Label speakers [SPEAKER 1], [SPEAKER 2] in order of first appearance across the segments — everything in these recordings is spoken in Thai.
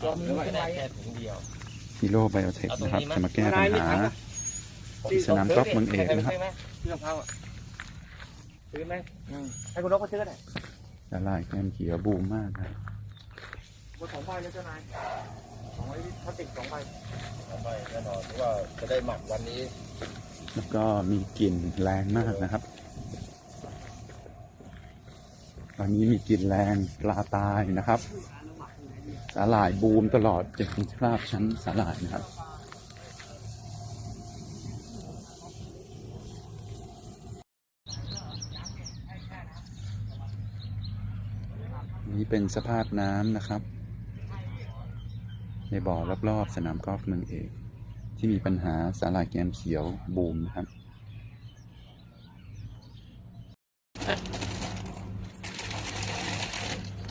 [SPEAKER 1] ตัวมี
[SPEAKER 2] หรือว่า
[SPEAKER 1] เป็น
[SPEAKER 2] ได้
[SPEAKER 1] ไร
[SPEAKER 2] แค่ถุงเดียว
[SPEAKER 3] ฮีโร่ไบโอเทคนะครับ จะมาแก้ปัญหาที่สนามกอล์ฟเมืองเอกนะครับ
[SPEAKER 2] ซื้อมะพร้าวอะซื้อไหม
[SPEAKER 1] ให้คุณนกก็ซื้อหน่อย
[SPEAKER 3] สาหร่ายแกมเขียวบูมมากนะ
[SPEAKER 1] บนสองใบเลยเจ้านายสองใบพลาสติกสองใบ
[SPEAKER 2] ไม่แน่นอนเพราะว่าจะได้หมักวันนี้
[SPEAKER 3] แล้วก็มีกลิ่นแรงมากนะครับตอนนี้มีกลิ่นแรงปลาตายนะครับ สาหร่ายบูมตลอดจะเห็นคราบชั้นสาหร่ายนะครับ นี่เป็นสภาพน้ำนะครับ ในบ่อรอบๆสนามกอล์ฟเมืองเอก ที่มีปัญหาสาหร่ายแกมเขียวบูมนะครับ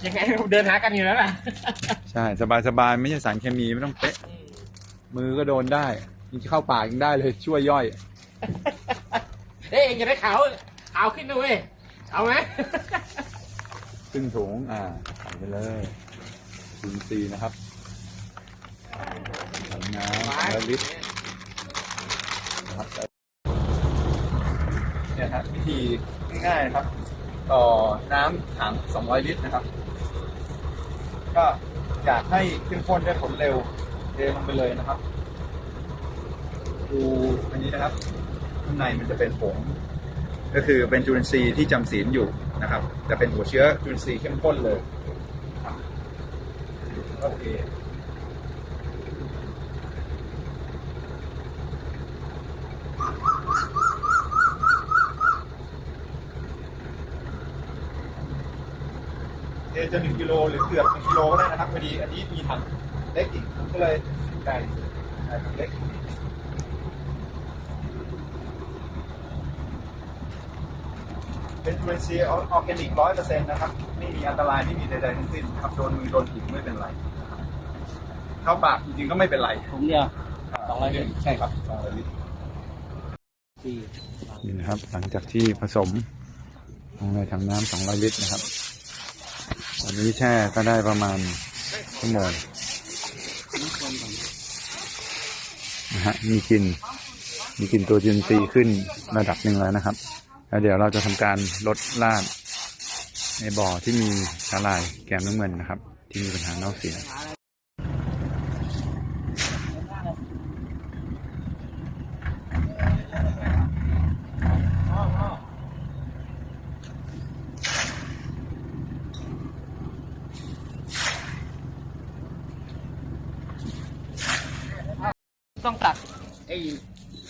[SPEAKER 1] ยังไงเดินหากันอยู่แล้วล่ะ
[SPEAKER 3] ใช่ สบายๆไม่ใช่สารเคมีไม่ต้องเป๊ะ มือก็โดนได้ยิงเข้าปากยังได้เลยช่วยย่อย
[SPEAKER 1] เอ้ยเองจะได้ขาวขาวขึ้นด้วยเอาไหม
[SPEAKER 3] ซึ่งถุงอ่าใส่ไปเลยศูนย์ซีนะครับถังน้ำและลิตรนะครับเนี่ยครับวิธีง่ายๆนะครับ ต่อน้ำถัง 200 ลิตรนะครับ ก็อยากให้ขึ้นข้นได้ผลเร็วเทลงไปเลยนะครับ ดูอันนี้นะครับ ข้างในมันจะเป็นผง ก็คือเป็นจุลินทรีย์ที่จำศีลอยู่นะครับ จะเป็นหัวเชื้อจุลินทรีย์เข้มข้นเลยโอเค จะหนึ่งกิโลหรือเกือบหนึ่งกิโลก็ได้นะครับพอดีอันนี้มีถังเล็กอีกก็เลยได้ได้ถังเล็กเป็นจุลินทรีย์ออร์แกนิกร้อยเปอร์เซ็นต์นะครับไม่มีอันตรายไม่มีใดๆทั้งสิ้นครับโดนมือโดนผิวไม่เป็นไรเข้าปากจริงๆก็ไม่เป็นไร
[SPEAKER 1] ถุงเดียวสองร้อยลิตร
[SPEAKER 3] ใช่ครับสองร้อยลิตรนี่นะครับ หลังจากที่ผสมลงในถังน้ำสองร้อยลิตรนะครับ อนนี้แช่ก็ได้ประมาณชั่วโมงนะฮะมีกลิ่นมีกลิ่นตัวจุลินทรีขึ้นระดับหนึ่งแล้วนะครับ แล้วเดี๋ยวเราจะทำการลดลาดในบ่อที่มีสาหร่ายแกมน้ำเงินนะครับ ที่มีปัญหาเน่าเสีย
[SPEAKER 1] ต้องตัดไอ้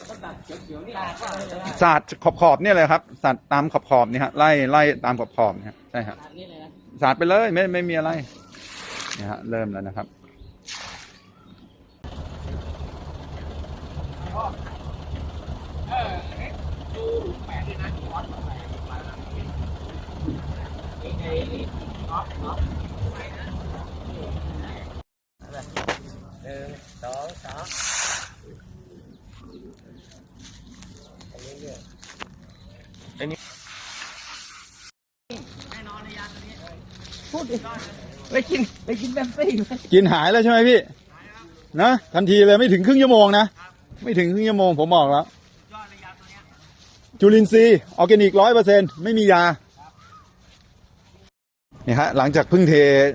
[SPEAKER 1] ต้องตัดเขียวๆนี่ออก
[SPEAKER 3] สาดขอบขอบๆเนี่ยเลยครับสาดตามขอบขอบๆนี่ฮะไล่ไล่ตามขอบขอบๆเนี่ยฮะใช่ครับ
[SPEAKER 1] ตัดนี่เลยนะ
[SPEAKER 3] สาดไปเลยไม่ไม่มีอะไรเนี่ยฮะเริ่มแล้วนะครับ
[SPEAKER 1] เออดูแปดด้วยนะร้อนแปดไอ้ไอ้น็อตน็อต
[SPEAKER 2] หนึ่งสองสาม อันนี้เนี่ย
[SPEAKER 1] พูดดิไปกินไปกินแบมซี่ไหม
[SPEAKER 3] กินหายแล้วใช่ไหมพี่นะทันทีเลยไม่ถึงครึ่งชั่วโมงนะ ไม่ถึงครึ่งชั่วโมงผมบอกแล้ว จุลินทรีย์ออร์แกนิกร้อยเปอร์เซ็นไม่มียาเนี่ยฮะหลังจากเพิ่งเท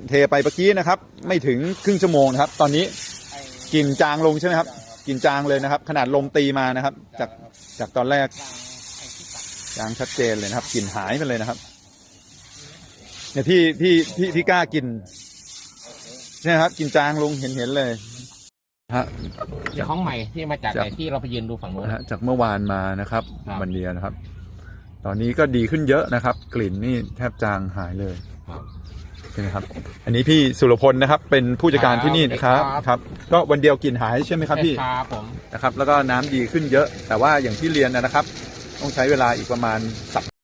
[SPEAKER 3] เทไปเมื่อกี้นะครับ ไม่ถึงครึ่งชั่วโมงนะครับ ตอนนี้กลิ่นจางลงใช่ไหมครับ กลิ่นจางเลยนะครับ ขนาดลมตีมานะครับ จากจากตอนแรกจางชัดเจนเลยนะครับกลิ่นหายไปเลยนะครับ เนี่ยที่ที่ที่ที่กล้ากินใช่ไหมครับกลิ่นจางลงเห็นเห็นเลยฮะ
[SPEAKER 1] เจ้าของใหม่ที่มาจาก
[SPEAKER 3] จาก
[SPEAKER 1] ไหนที่เราไปยืนดูฝั่งโน้น
[SPEAKER 3] นะฮะจากเมื่อวานมานะครับ
[SPEAKER 1] ครับ
[SPEAKER 3] วันเดียวนะครับ ตอนนี้ก็ดีขึ้นเยอะนะครับ กลิ่นนี่แทบจางหายเลยใช่ไหมครับ อันนี้พี่สุรพลนะครับเป็นผู้จัดการที่นี่นะครับครับ ก็วันเดียวกลิ่นหายใช่ไหมครับพี่
[SPEAKER 1] ครับผม
[SPEAKER 3] นะครับ แล้วก็น้ำดีขึ้นเยอะ แต่ว่าอย่างที่เรียนนะครับ ต้องใช้เวลาอีกประมาณสัป